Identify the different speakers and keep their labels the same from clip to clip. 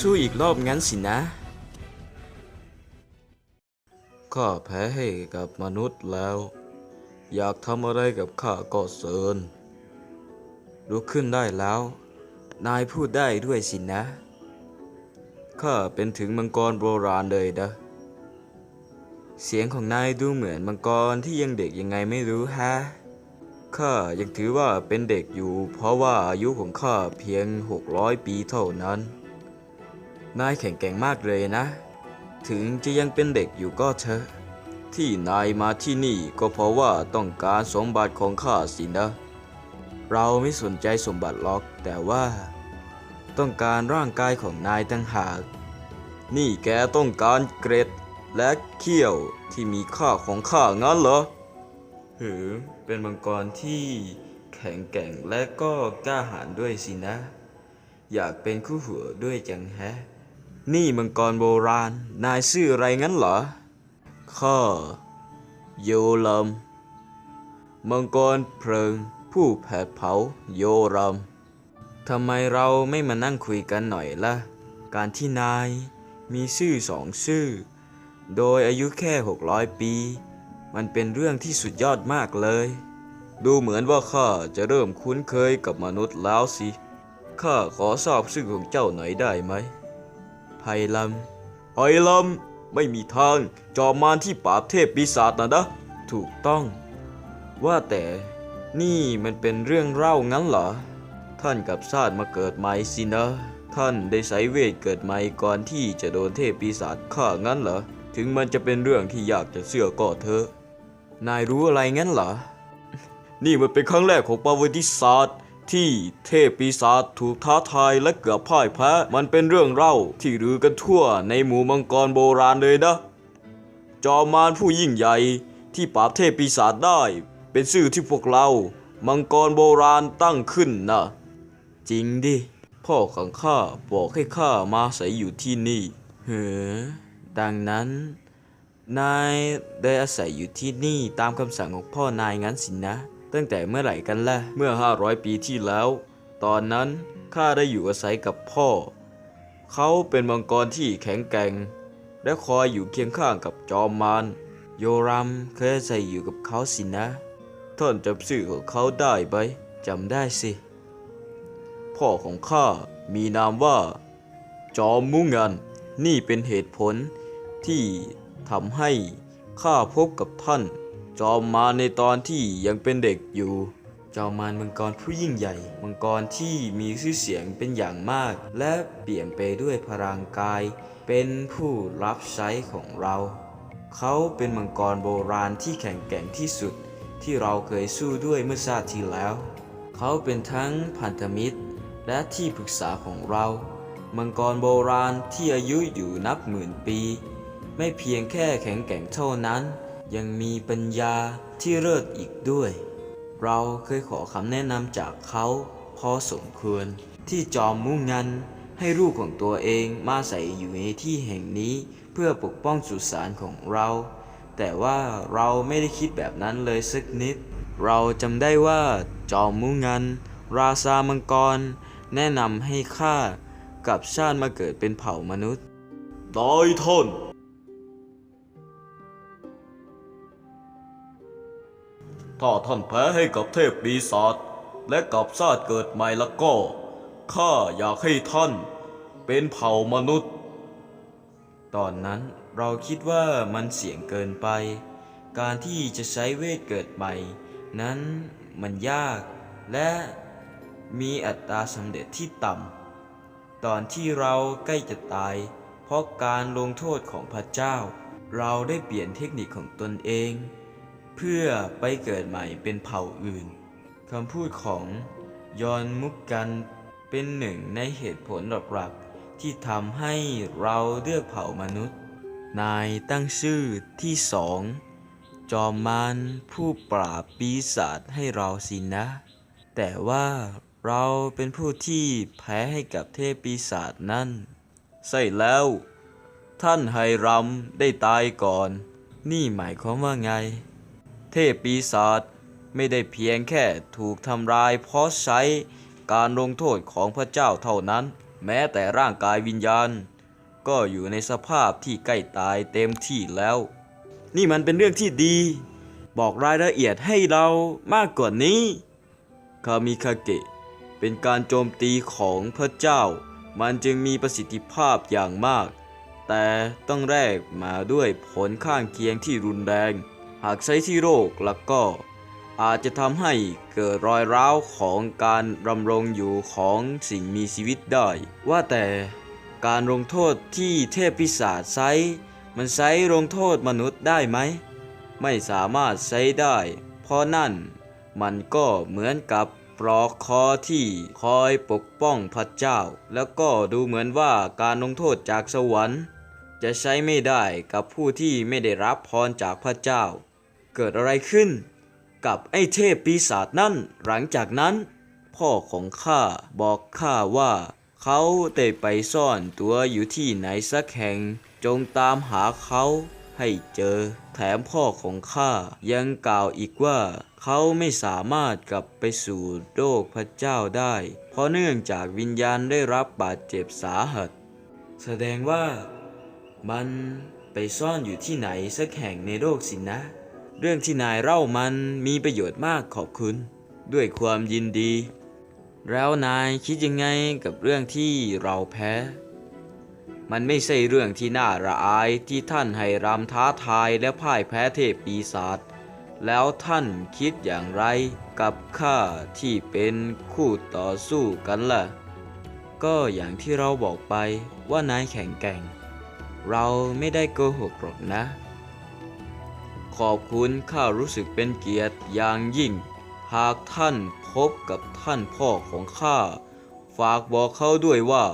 Speaker 1: สู้อีกรอบงั้นสินะข้าแพ้ให้กับมนุษย์แล้ว อยากทำอะไรกับข้าก็เสิญลุกขึ้นได้แล้ว นายพูดได้ด้วยสินะ ข้าเป็นถึงมังกรโบราณเลยนะเสียงของนายดูเหมือนมังกรที่ยังเด็กยังไงไม่รู้ฮะ ข้ายังถือว่าเป็นเด็กอยู่ เพราะว่าอายุของข้าเพียง 600 ปีเท่านั้น นายแข็งแกร่งมากเลยนะ ถึงจะยังเป็นเด็กอยู่ก็เถอะ ที่นายมาที่นี่ก็เพราะว่าต้องการสมบัติของข้าสินะ เราไม่สนใจสมบัติหรอกแต่ว่า ต้องการร่างกายของนายตั้งหาก นี่แกต้องการเกร็ดและเขี้ยวที่มีค่าของข้างั้นเหรอหือเป็นมังกรที่แข็งแกร่งและก็กล้าหาญด้วยสินะ อยากเป็นคู่หัวด้วยจังแฮะ นี่มังกรโบราณ นายชื่ออะไรงั้นเหรอ ข้าโยลมมังกรเพลิง ผู้แผดเผาโยรมทำไมเราไม่มานั่งคุยกันหน่อยล่ะ การที่นายมีชื่อสองชื่อ โดยอายุแค่ 600 ปี มันเป็นเรื่องที่สุดยอดมากเลย ดูเหมือนว่าข้าจะเริ่มคุ้นเคยกับมนุษย์แล้วสิ ข้าขอทราบชื่อของเจ้าหน่อยได้ไหม ไพลัมไพลัมไม่มีทาง จอมมารที่ปราบเทพปีศาจนะนะ ถูกต้อง ว่าแต่นี่มันเป็นเรื่องเล่างั้นเหรอ ท่านกับชาติมาเกิดใหม่สินะ ท่านได้ใช้เวทเกิดใหม่ก่อนที่จะโดนเทพปีศาจฆ่างั้นเหรอ ถึงมันจะเป็นเรื่องที่ยากจะเชื่อก็เถอะ นายรู้อะไรงั้นเหรอ นี่มันเป็นครั้งแรกของประวัติศาสตร์ ที่เทพปีศาจถูกท้าทายและเกือบพ่ายแพ้ มันเป็นเรื่องเล่าที่รือกันทั่วในหมู่มังกรโบราณเลยนะ จอมมารผู้ยิ่งใหญ่ที่ปราบเทพปีศาจได้ เป็นชื่อที่พวกเรา มังกรโบราณตั้งขึ้นนะจริงดิ พ่อของข้าบอกให้ข้ามาอาศัยอยู่ที่นี่เฮ้อดังนั้น นายได้อาศัยอยู่ที่นี่ตามคำสั่งของพ่อนายงั้นสินะ ตั้งแต่เมื่อไหร่กันล่ะ เมื่อ 500 ปีที่แล้ว ตอนนั้นข้าได้อยู่อาศัยกับพ่อ เขาเป็นมังกรที่แข็งแกร่ง และคอยอยู่เคียงข้างกับจอมมาร โยรัมเคยอาศัยอยู่กับเขาสินะ ท่านจำชื่อของเขาได้ไหมจำได้สิ พ่อของข้ามีนามว่า จอมมุงัน นี่เป็นเหตุผลที่ทำให้ข้าพบกับท่าน จอมมารในตอนที่ยังเป็นเด็กอยู่ จอมมารมังกรผู้ยิ่งใหญ่ มังกรที่มีชื่อเสียงเป็นอย่างมาก และเปลี่ยนไปด้วยพลังกาย เป็นผู้รับใช้ของเรา เขาเป็นมังกรโบราณที่แข็งแกร่งที่สุด ที่เราเคยสู้ด้วยเมื่อชาติที่แล้ว เขาเป็นทั้งพันธมิตร และที่ปรึกษาของเรา มังกรโบราณที่อายุอยู่นับหมื่นปี ไม่เพียงแค่แข็งแกร่งเท่านั้น ยังมีปัญญาที่เลิศอีกด้วย เราเคยขอคำแนะนำจากเขาพอสมควร ที่จอมมุ่งงันให้ลูกของตัวเองมาใส่อยู่ในที่แห่งนี้เพื่อปกป้องสุสานของเรา แต่ว่าเราไม่ได้คิดแบบนั้นเลยสักนิด เราจำได้ว่าจอมมุงันราซามังกร แนะนำให้ข้ากับชาติมาเกิดเป็นเผ่ามนุษย์ได้ท่าน ถ้าท่านแพ้ให้กับเทพปีศาจและกับชาติเกิดใหม่ล้วก็ ข้าอยากให้ท่าน เป็นเผ่ามนุษย์ ตอนนั้นเราคิดว่ามันเสี่ยงเกินไป การที่จะใช้เวทเกิดใหม่ นั้นมันยากและมีอัตราสำเร็จที่ต่ำ ตอนที่เราใกล้จะตาย เพราะการลงโทษของพระเจ้า เราได้เปลี่ยนเทคนิคของตนเอง เพื่อไปเกิดใหม่เป็นเผ่าอื่นคำพูดของยอนมุกกันเป็นหนึ่งในเหตุผลหลักๆที่ทำให้เราเลือกเผ่ามนุษย์ นายตั้งชื่อที่สองจอมมารผู้ปราบปีศาจให้เราสินะ แต่ว่าเราเป็นผู้ที่แพ้ให้กับเทพปีศาจนั่นใช่แล้ว ท่านไฮรัมได้ตายก่อน นี่หมายความว่าไง เทพปีศาจไม่ได้เพียงแค่ถูกทำลายเพราะใช้การลงโทษของพระเจ้าเท่านั้น แม้แต่ร่างกายวิญญาณ ก็อยู่ในสภาพที่ใกล้ตายเต็มที่แล้ว นี่มันเป็นเรื่องที่ดี บอกรายละเอียดให้เรามากกว่านี้ คามิคาเกะเป็นการโจมตีของพระเจ้า มันจึงมีประสิทธิภาพอย่างมาก แต่ต้องแลกมาด้วยผลข้างเคียงที่รุนแรง หากใช้ที่โรคแล้วก็อาจจะทำให้เกิดรอยร้าวของการรำรงอยู่ของสิ่งมีชีวิตได้ ว่าแต่การลงโทษที่เทพพิศาจไซมันไซลงโทษมนุษย์ได้ไหม ไม่สามารถใช้ได้ เพราะนั่นมันก็เหมือนกับปลอกคอที่คอยปกป้องพระเจ้า แล้วก็ดูเหมือนว่าการลงโทษจากสวรรค์ จะใช้ไม่ได้กับผู้ที่ไม่ได้รับพรจากพระเจ้า เกิดอะไรขึ้น กับไอ้เทพปีศาจนั่น หลังจากนั้น พ่อของข้าบอกข้าว่า เขาได้ไปซ่อนตัวอยู่ที่ไหนสักแห่ง จงตามหาเขาให้เจอ แถมพ่อของข้ายังกล่าวอีกว่า เขาไม่สามารถกลับไปสู่โลกพระเจ้าได้ เพราะเนื่องจากวิญญาณได้รับบาดเจ็บสาหัส แสดงว่ามันไปซ่อนอยู่ที่ไหนสักแห่งในโลกสินะ เรื่องที่นายเล่ามันมีประโยชน์มากขอบคุณ ด้วยความยินดี แล้วนายคิดยังไงกับเรื่องที่เราแพ้ มันไม่ใช่เรื่องที่น่าระอายที่ท่านให้รำท้าทายและพ่ายแพ้เทพปีศาจแล้วท่านคิดอย่างไรกับข้าที่เป็นคู่ต่อสู้กันล่ะ ก็อย่างที่เราบอกไปว่านายแข็งแกร่ง เราไม่ได้โกหกหรอกนะ ขอบคุณข้ารู้สึกเป็นเกียรติอย่างยิ่ง หากท่านพบกับท่านพ่อของข้า ฝากบอกเขาด้วยว่า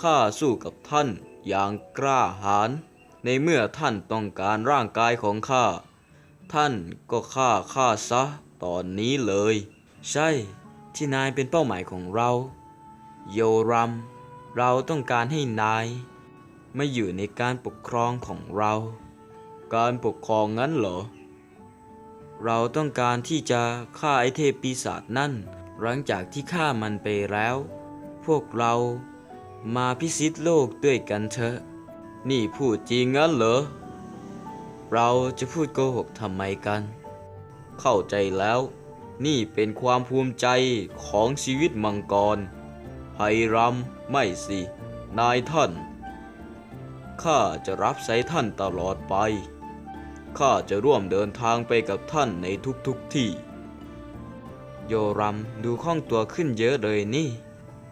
Speaker 1: ข้าสู้กับท่านอย่างกล้าหาญในเมื่อท่านต้องการร่างกายของข้า ท่านก็ฆ่าข้าซะตอนนี้เลย ใช่ที่นายเป็นเป้าหมายของเรา โยรัม เราต้องการให้นาย ไมาอยู่ในการปกครองของเรา การปกครองงั้นเหรอ เราต้องการที่จะฆ่าไอเทพปีศาจนั่น หลังจากที่ฆ่ามันไปแล้ว พวกเรามาพิชิตโลกด้วยกันเถอะ นี่พูดจริงงั้นเหรอ เราจะพูดโกหกทำไมกัน เข้าใจแล้ว นี่เป็นความภูมิใจของชีวิตมังกรไฮรัมไม่สิ นายท่านข้าจะรับใช้ท่านตลอดไป ข้าจะร่วมเดินทางไปกับท่านในทุกๆทที่ โยรัมดูคล่องตัวขึ้นเยอะเลยนี่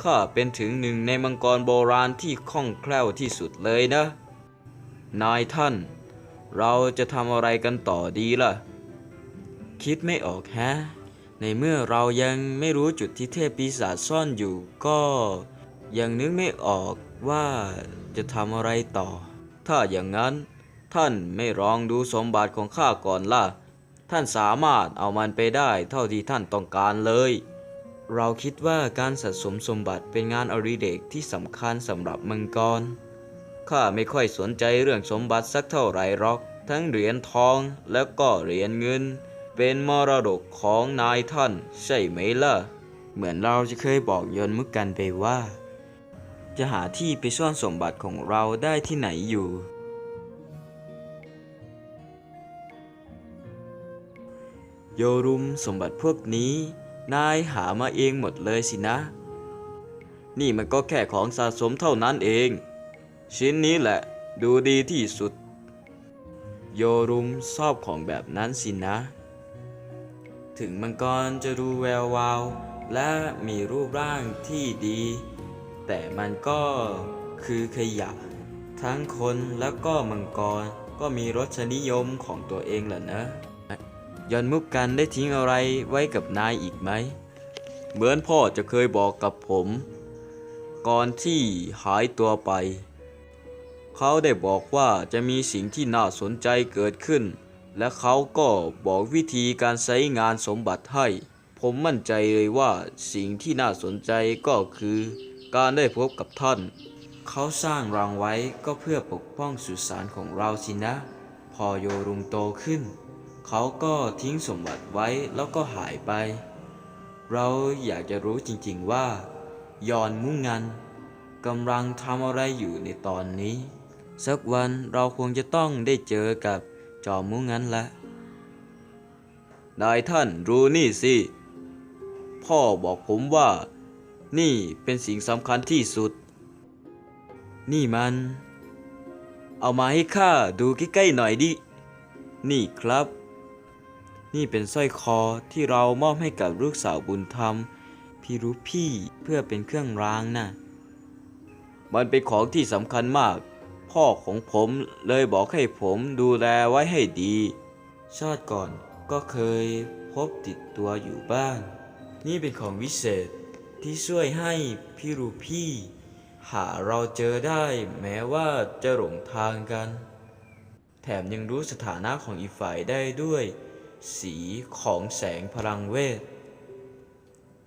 Speaker 1: ข้าเป็นถึงหนึ่งในมังกรโบราณที่คล่องแคล่วที่สุดเลยนะ นายท่าน เราจะทำอะไรกันต่อดีล่ะ คิดไม่ออกแฮะ ในเมื่อเรายังไม่รู้จุดที่เทพปีศาจซ่อนอยู่ก็ยังนึกไม่ออกว่าจะทำอะไรต่อ ถ้าอย่างนั้น ท่านไม่ลองดูสมบัติของข้าก่อนล่ะ ท่านสามารถเอามันไปได้เท่าที่ท่านต้องการเลย เราคิดว่าการสะสมสมบัติเป็นงานอริเรกที่สำคัญสำหรับมังกร ข้าไม่ค่อยสนใจเรื่องสมบัติสักเท่าไหร่หรอก ทั้งเหรียญทองแล้วก็เหรียญเงิน เป็นมรดกของนายท่าน ใช่ไหมล่ะ เหมือนเราจะเคยบอกยนมุกกันไปว่า จะหาที่ไปซ่อนสมบัติของเราได้ที่ไหนอยู่ โยรุมสมบัติพวกนี้ นายหามาเองหมดเลยสินะ นี่มันก็แค่ของสะสมเท่านั้นเอง ชิ้นนี้แหละดูดีที่สุด โยรุมชอบของแบบนั้นสินะ ถึงมังกรจะดูแวววาว และมีรูปร่างที่ดี แต่มันก็คือขยะ ทั้งคนและก็มังกรก็มีรสนิยมของตัวเองแหละนะ ยอนมุกกันได้ทิ้งอะไรไว้กับนายอีกไหม เหมือนพ่อจะเคยบอกกับผม ก่อนที่หายตัวไป เขาได้บอกว่าจะมีสิ่งที่น่าสนใจเกิดขึ้น และเขาก็บอกวิธีการใช้งานสมบัติให้ ผมมั่นใจเลยว่าสิ่งที่น่าสนใจก็คือ การได้พบกับท่าน เขาสร้างรังไว้ก็เพื่อปกป้องสุสานของเราสินะ พอโยรุมโตขึ้น เขาก็ทิ้งสมบัติไว้แล้วก็หายไป เราอยากจะรู้จริงๆว่ายอนมุ่งงันกำลังทำอะไรอยู่ในตอนนี้ สักวันเราคงจะต้องได้เจอกับจอมมุงั้นละนายท่านรู้นี่สิ พ่อบอกผมว่า นี่เป็นสิ่งสำคัญที่สุด นี่มัน เอามาให้ข้าดูใกล้ๆหน่อยดิ นี่ครับ นี่เป็นสร้อยคอที่เรามอบให้กับลูกสาวบุญธรรม พี่รู้พี่เพื่อเป็นเครื่องรางนะ่ะ มันเป็นของที่สำคัญมาก พ่อของผมเลยบอกให้ผมดูแลไว้ให้ดี ชาติก่อนก็เคยพบติดตัวอยู่บ้าง นี่เป็นของวิเศษที่ช่วยให้พี่รู้พี่ หาเราเจอได้แม้ว่าจะหลงทางกัน แถมยังรู้สถานะของอีกฝ่ายได้ด้วย สีของแสงพลังเวท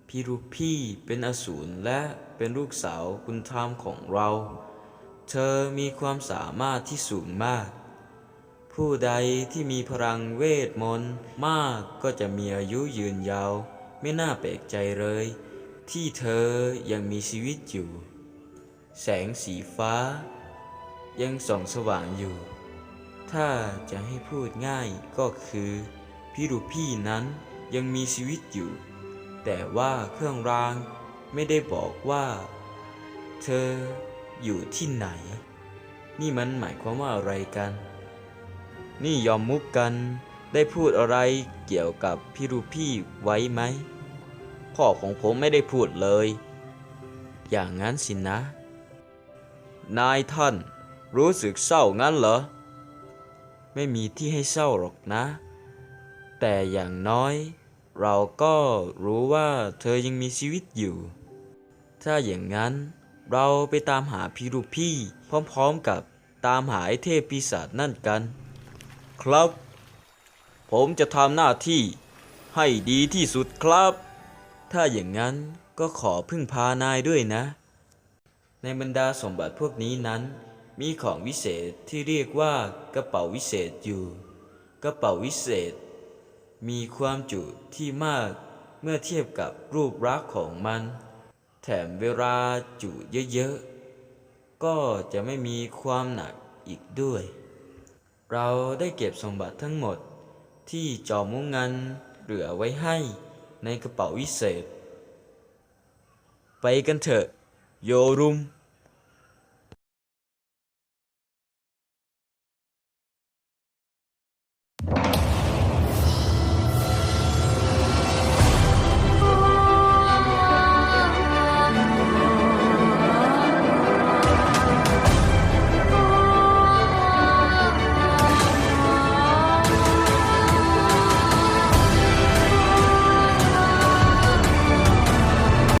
Speaker 1: พีรูพี่เป็นอสูรและเป็นลูกสาวคุณธรรมของเรา เธอมีความสามารถที่สูงมาก ผู้ใดที่มีพลังเวทมนต์มากก็จะมีอายุยืนยาว ไม่น่าแปลกใจเลย ที่เธอยังมีชีวิตอยู่ แสงสีฟ้า ยังส่องสว่างอยู่ ถ้าจะให้พูดง่ายก็คือ พี่รูพี่นั้นยังมีชีวิตอยู่ แต่ว่าเครื่องรางไม่ได้บอกว่า เธออยู่ที่ไหน นี่มันหมายความว่าอะไรกัน นี่ยอมมุกกันได้พูดอะไรเกี่ยวกับพี่รูพี่ไว้ไหม พ่อของผมไม่ได้พูดเลย อย่างนั้นสินะ นายท่านรู้สึกเศร้างั้นเหรอ ไม่มีที่ให้เศร้าหรอกนะ แต่อย่างน้อย เราก็รู้ว่าเธอยังมีชีวิตอยู่ ถ้าอย่างนั้น เราไปตามหาพี่ลูกพี่ พร้อมๆกับตามหาไอ้เทพปีศาจนั่นกัน ครับ ผมจะทำหน้าที่ให้ดีที่สุดครับ ถ้าอย่างนั้นก็ขอพึ่งพานายด้วยนะ ในบรรดาสมบัติพวกนี้นั้น มีของวิเศษที่เรียกว่ากระเป๋าวิเศษอยู่ กระเป๋าวิเศษ มีความจุที่มากเมื่อเทียบกับรูปลักษ์ของมัน แถมเวลาจุเยอะๆ ก็จะไม่มีความหนักอีกด้วย เราได้เก็บสมบัติทั้งหมดที่จอมมุงงันเหลือไว้ให้ในกระเป๋าวิเศษ ไปกันเถอะ โยรุม